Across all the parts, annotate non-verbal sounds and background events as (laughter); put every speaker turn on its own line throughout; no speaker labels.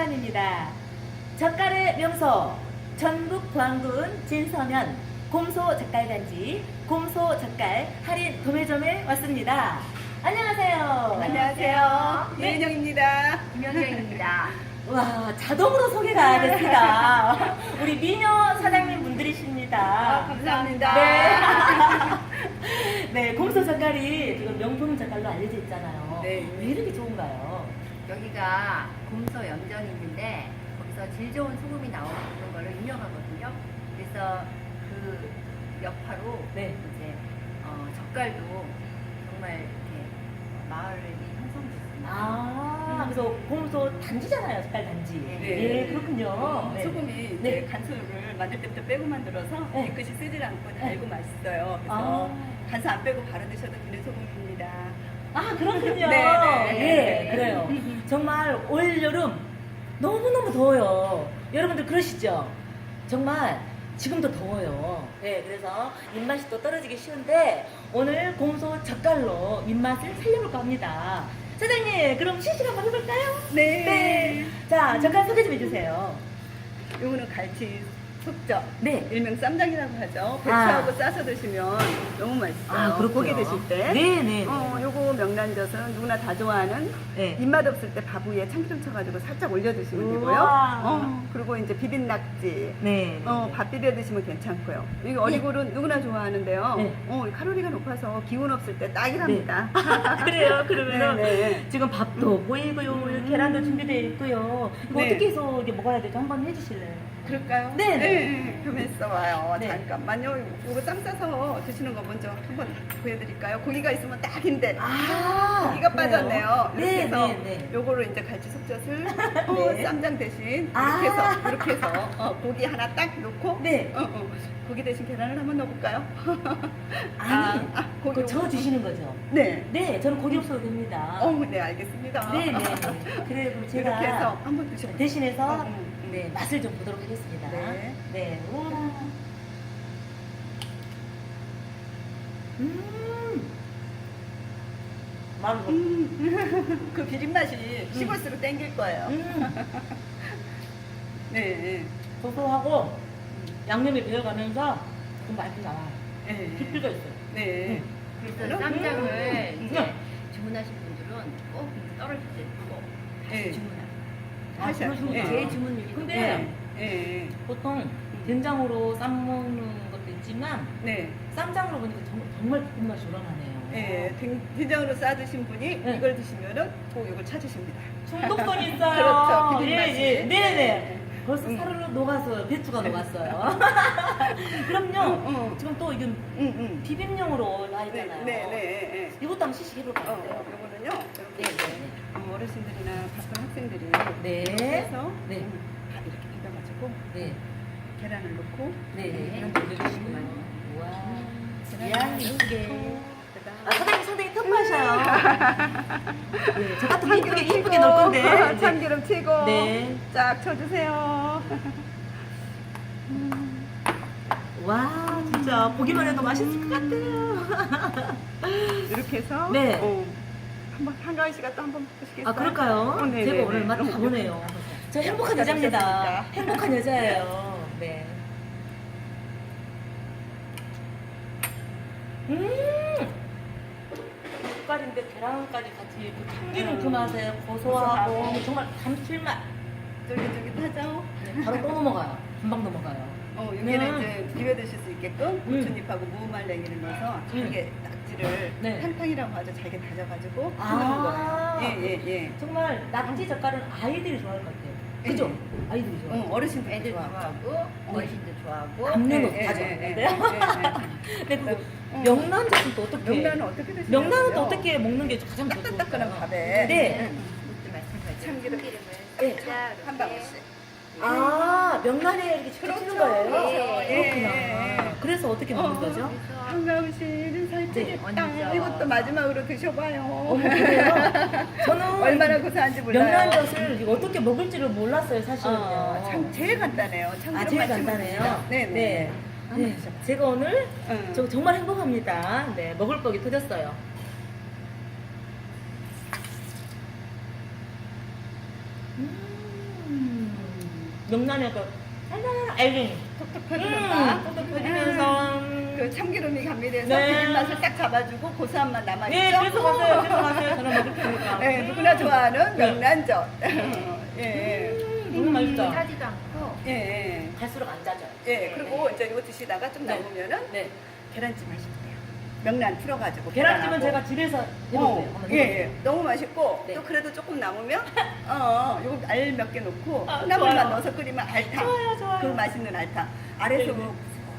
김서연입니다. 젓갈의 명소 전북 광군 진서면 곰소 젓갈단지 곰소 젓갈 할인 도매점에 왔습니다. 안녕하세요.
안녕하세요.
네.
이은영입니다.
김현정입니다.
와 자동으로 소개가 됐습니다. 우리 미녀 사장님 분들이십니다.
아, 감사합니다.
네. (laughs) 네, 곰소 젓갈이 지금 명품 젓갈로 알려져 있잖아요.
네.
왜 이렇게 좋은가요?
여기가 곰소 염전이 있는데 거기서 질 좋은 소금이 나오는 걸로 유명하거든요. 그래서 그 여파로
네.
이제 어, 젓갈도 정말 이렇게 마을이 형성됐습니다.
아, 그래서 곰소 단지잖아요, 젓갈 단지.
네.
예, 그렇군요.
어,
네.
소금이 이제
네.
간수를 만들 때부터 빼고 만들어서
네.
깨끗이 쓰질 않고 달고 맛있어요. 그래서
아.
간수 안 빼고 바로 드셔도 되는 소금입니다.
아, 그렇군요.
네, 네.
예, 그래요. 정말 올 여름 너무 너무 더워요. 여러분들 그러시죠? 정말 지금도 더워요. 네, 그래서 입맛이 또 떨어지기 쉬운데 오늘 곰소 젓갈로 입맛을 살려볼까 합니다. 사장님, 그럼 시식 한번 해볼까요?
네.
네. 자, 젓갈 소개 좀 해주세요.
요거는 갈치 속젓.
네.
일명 쌈장이라고 하죠.
아.
배추하고 싸서 드시면 너무 맛있어요. 고기 드실 때.
네, 네.
어, 요거 명란젓은 누구나 다 좋아하는
네.
입맛 없을 때 밥 위에 참기름 쳐가지고 살짝 올려 드시면 되고요.
우와.
어, 그리고 이제 비빔 낙지.
네.
어, 밥 비벼 드시면 괜찮고요. 이거 어리고는 누구나 좋아하는데요.
네.
어, 칼로리가 높아서 기운 없을 때 딱이랍니다.
그래요. 그러면 (laughs)
네, 네.
지금 밥도 보이고요, 계란도 준비되어 있고요. 이거
네.
어떻게 해서 이게 먹어야 될지 한번 해주실래요?
그럴까요?
네, 네.
네. 좀 있어봐요.
네.
잠깐만요. 이거 쌈 싸서 드시는 거 먼저 한번 보여드릴까요? 고기가 있으면 딱인데.
아,
고기가
그래요?
빠졌네요. 이렇게
네,
해서
네, 네.
요거를 이제 갈치 속젓을 (laughs) 어,
네.
쌈장 대신 이렇게
아.
해서 이렇게 해서 어, 고기 하나 딱 놓고
네.
어, 어, 고기 대신 계란을 한번 넣어볼까요? (laughs)
아니,
아, 아, 고기
그거 저 주시는 거죠?
네.
네, 저는 고기 없어도 됩니다.
어, 네 알겠습니다.
네, 네, (laughs) 네. 그래고 제가
이렇게 해서 한번 드셔보세요.
대신해서
어, 음, 음.
네, 맛을 좀 보도록 하겠습니다.
네.
네. 우와. 음. 마루. 음.
음, 그 비린 맛이 씹을수록 땡길 거예요.
음.
네, 네.
고소하고 양념이 배어가면서 좀 맛이 나와요.
네.
깊이가 있어요.
네.
그래서
그렇구나.
쌈장을
음.
이제 주문하신 분들은 꼭 떨어질 때꼭 다시
네.
주문 하세요.
아,
하셔-
그러시구나.
네.
제 주문율이
근데
네. 네.
보통 된장으로 쌈 먹는 것도 있지만
네.
쌈장으로 보니까 정, 정말 볶음 맛이 우러나네요.
네. 된- 된장으로 싸 드신 분이
네.
이걸 드시면은 꼭 이걸 찾으십니다.
중독성 (laughs) 있어요.
그렇죠. 비린
예,
맛이.
예. 네네. 벌써
음.
사르르 녹았어요. 배추가 (laughs) 녹았어요. 그럼요.
응, 응.
지금 또 이건
응, 응.
비빔용으로 나
네, 네,
있잖아요.
네, 네.
이것도 한번 시식해볼까요?
어, 요거는요.
네,
이렇게
네,
어, 어르신들이나 바쁜 학생들이
네.
이렇게 해서
네.
음, 밥 이렇게 비벼가지고
네.
계란을 넣고
네. 네.
네.
계란 올려주시고요. 우와.
계란을
계란 이쁘게.
그다음에
아, 네, 저 같은 거 이쁘게, 이쁘게 넣을 건데. 네. (laughs)
참기름 치고
네.
쫙 쳐주세요. (laughs)
와, 진짜 보기만 해도 맛있을 것 같아요.
이렇게 해서
네.
어, 한번 한가위 씨가 또 한번 보시겠어요?
아, 그럴까요?
어, 네,
제가
네,
오늘
네.
맛다 보네요. 저 행복한
잘
여자입니다.
드셨습니까?
행복한 여자예요. (laughs) 네. 음! 젓갈인데 계란까지 같이 그 참기름 그
음.
맛에 고소하고
고소하고.
정말 감칠맛.
쫄깃쫄깃하죠?
네, 바로 또 넘어가요. 금방 넘어가요.
어, 여기는
음.
이제 비벼 드실 수 있게끔
음.
고추잎하고 무말랭이를 넣어서 잘게 낙지를
네.
한탕이라고 하죠. 잘게 다져가지고
아.
거예요. 예, 예, 예.
정말 낙지 젓갈은 아이들이 좋아할 것 같아요. 그죠?
네.
아이들이
어,
좋아해요.
어르신들
애들
좋아하고.
좋아하고 어르신들 좋아하고
거다
예,
근데 그
어.
명란젓은 또 어떻게?
명란은 어떻게 드시나요?
명란은 또 어떻게 먹는 게 가장 더
따끈따끈한
좋을까요?
밥에
네.
마찬가지로
참기름.
네.
한 방울씩.
아, 명란에 이렇게 직접
그렇죠.
거예요?
예,
그렇구나.
예, 예.
그래서 어떻게 먹는
어.
거죠? 네,
살찌겠다.
완전.
이것도 마지막으로 드셔봐요.
그래요? 저는 (laughs)
얼마나 고소한지 몰라요.
명란젓을 이거 어떻게 먹을지를 몰랐어요, 사실은요.
어, 참 제일 간단해요. 참기름
아, 제일 간단해요?
네, 네.
네. 네.
드셔보세요.
제가 오늘
응.
저 정말 행복합니다. 네, 먹을 거기 터졌어요. 음. 명란의 그 알갱이
톡톡
음,
퍼지는 맛.
톡톡 퍼지면서 음.
그 참기름이 가미돼서
네.
비린 맛을 딱 잡아주고 고소한 맛 남아있죠.
예, 그래서 가세요. 그래서 가세요. 저는 먹을 테니까.
네, 누구나 좋아하는
네.
명란젓. 예,
음, 너무 맛있다.
타지도 않고
예, 예.
갈수록 안 짜져요.
예, 그리고 이제 이거 드시다가 좀
네.
남으면은
네.
계란찜 하시면. 명란 풀어가지고.
계란찜은. 제가 집에서 해볼게요.
어, 예,
해볼게요.
예. 너무 맛있고
네.
또 그래도 조금 남으면 (laughs) 어, 요거 알 몇 개 넣고
아,
콩나물만
좋아요.
넣어서 끓이면 알탕.
좋아요, 좋아요.
그 맛있는 알탕. 아래서
네, 네.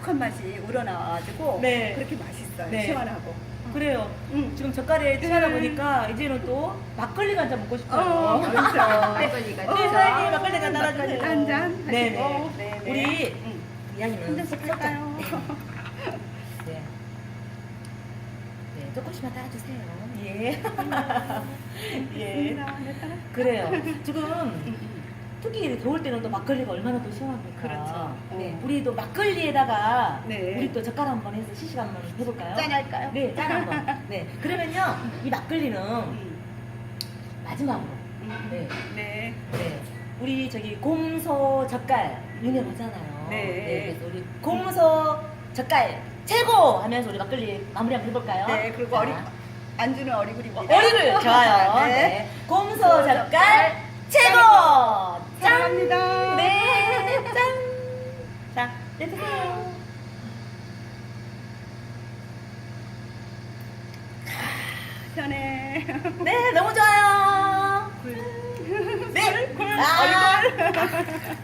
푹한 맛이 우러나와가지고
네.
그렇게 맛있어요.
네.
시원하고.
그래요.
음.
지금 젓갈에 취하다
음.
보니까 이제는 또 막걸리가 한잔 먹고 싶어요.
어, 그렇죠. (laughs)
막걸리가
네,
있죠.
사장님 막걸리가 날아주세요.
막걸리 한잔
네,
하시고.
네.
네, 네.
우리
음.
이야기는
한 잔씩 할까요? (laughs)
네. 네, 조금씩만 따라주세요. 예. (laughs) 예. 그래요. 지금 특히 더울 때는 또 막걸리가 얼마나 또 시원합니까?
그렇죠.
네.
어.
우리 또 막걸리에다가
네.
우리 또 젓갈 한번 해서 시식 한번 해볼까요?
짠할까요?
네, 짠 한번. 네. 그러면요, 이 막걸리는
음.
마지막으로.
음.
네.
네.
네. 우리 저기 곰소 젓갈 유명하잖아요.
네.
그래서 우리 곰소 젓갈 최고 하면서 우리 막걸리 마무리 한번 해볼까요?
네, 그리고
자.
어리 안주는 어리굴입니다.
어리굴 좋아요. (laughs)
네.
네. 곰소 젓갈 최고. 짠.
사랑합니다.
네. (laughs) 짠. 자, 네 드세요.
시원해.
네, 너무 좋아요. 네.
굴,
아.
어리굴. (laughs)